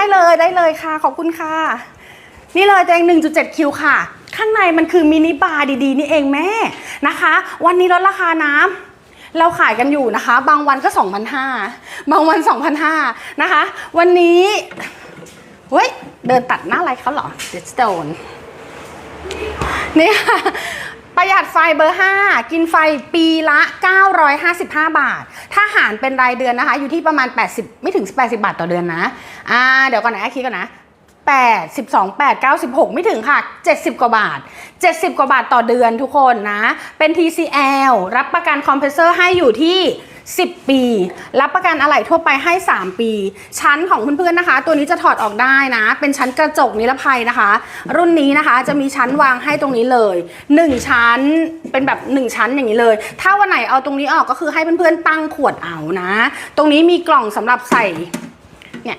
ได้เลยได้เลยค่ะ ขอบคุณค่ะ นี่เลยตัวเอง 1.7 คิวค่ะ ข้างในมันคือมินิบาร์ดีๆ นี่เองแม่นะคะ วันนี้ลดราคาน้ำเราขายกันอยู่นะคะ บางวันก็2,500บางวัน2,500นะคะ วันนี้เฮ้ยเดินตัดหน้าอะไรเขาเหรอเดสโตนนี่ค่ะ ประหยัดไฟเบอร์ 5 กินไฟปีละ 555 บาท ถ้าหารเป็นรายเดือนนะคะ อยู่ที่ประมาณ 80 ไม่ถึง 80 บาทต่อเดือนนะอ่าเดี๋ยวก่อนนะคิดก่อนนะ8 12 8 96 ไม่ถึงค่ะ 70 กว่าบาท 70 กว่าบาทต่อเดือนทุกคนนะ เป็น TCL รับประกันคอมเพรสเซอร์ให้อยู่ที่ 10 ปี รับประกันอะไหล่ทั่วไปให้ 3 ปี ชั้นของเพื่อนๆนะคะ ตัวนี้จะถอดออกได้นะ เป็นชั้นกระจกนิรภัยนะคะ รุ่นนี้นะคะจะมีชั้นวางให้ตรงนี้เลย 1 ชั้นเป็นแบบ 1 ชั้นอย่างนี้เลย ถ้าวันไหนเอาตรงนี้ออกก็คือให้เพื่อนๆตั้งขวดเอานะ ตรงนี้มีกล่องสำหรับใส่เนี่ย